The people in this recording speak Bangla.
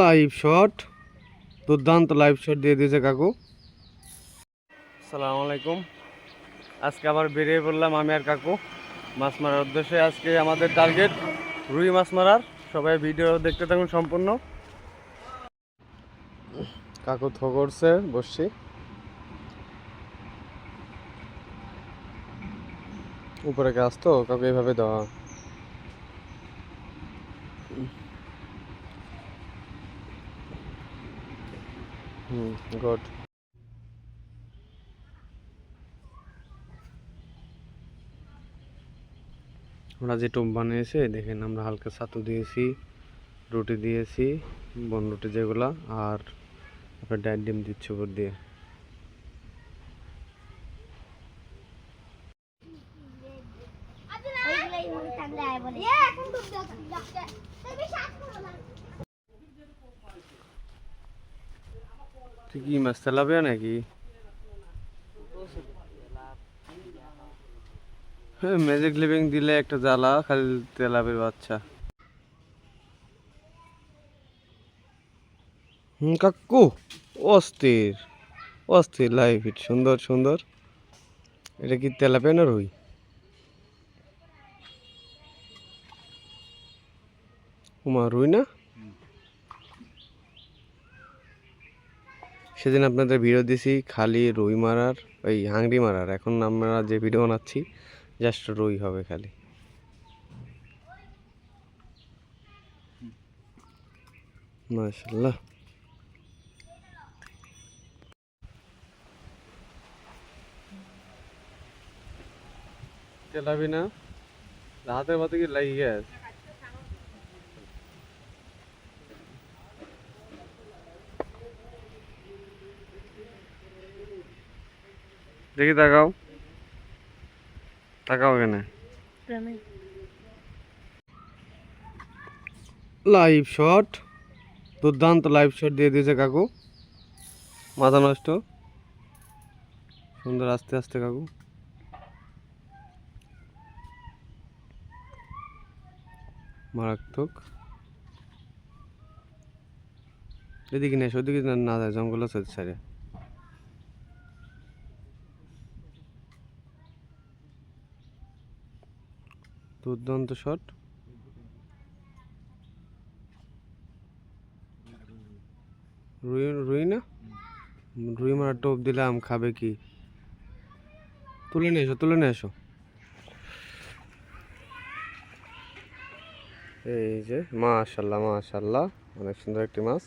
লাইভ শট দুর্দান্ত লাইভ শট দিয়ে দিয়েছে কাকু। সালাম আলাইকুম। আজকে আবার বেরিয়ে পড়লাম আমি আর কাকু। মাছ মারার উদ্দেশ্যে আজকে আমাদের টার্গেট রুই মাছ মারার। সবাই ভিডিও দেখতে থাকুন সম্পূর্ণ। কাকু থো করছে বসছি। উপরে গাছ তো কাকু এইভাবে দেওয়া। Hmm good. আমরা যে টোপ বানিয়েছি দেখেন আমরা হালকা ছাতু দিয়েছি রুটি দিয়েছি বন রুটি যেগুলা আর আপনার ডায়েট ডিম দিচ্ছি উপর দিয়ে। এখন কি মাছ তেলাপিয়া নাকি? হ্যাঁ ম্যাজিক লিভিং দিলে একটা জ্বালা, খালি তেলাপের বাচ্চা। হুম, কাকু, অস্থির অস্থির লাইভ হিট সুন্দর সুন্দর। এটা কি তেলাপিয়া না রুই? উমা, রুই না? সেদিন আপনাদের ভিডিও দিছি খালি রুই মারার, ওই হাংরি মারার। এখন আমরা যে ভিডিও বানাচ্ছি জাস্ট রুই হবে খালি। মাশাল্লাহ তেলাবি না হাতের মতো কি লাগিয়ে গেছে দেখি তাকাও। তাকাও এখানে। লাইভ শট দুর্দান্ত লাইভ শট দিয়ে দিয়েছে কাকু। মাথা নষ্ট। সুন্দর আস্তে আস্তে কাকু। মারাত্মক। এদিকে নেই ওদিকে না না যায় জঙ্গল আছে সাইডে দুর্দান্ত শট। রুই রুই না? রুই মারা টোপ দিলাম, খাবে কি? তুলে নিয়ে এসো, তুলে নিয়ে এসো। এই যে, মাশাল্লাহ মাশাল্লাহ, অনেক সুন্দর একটি মাছ।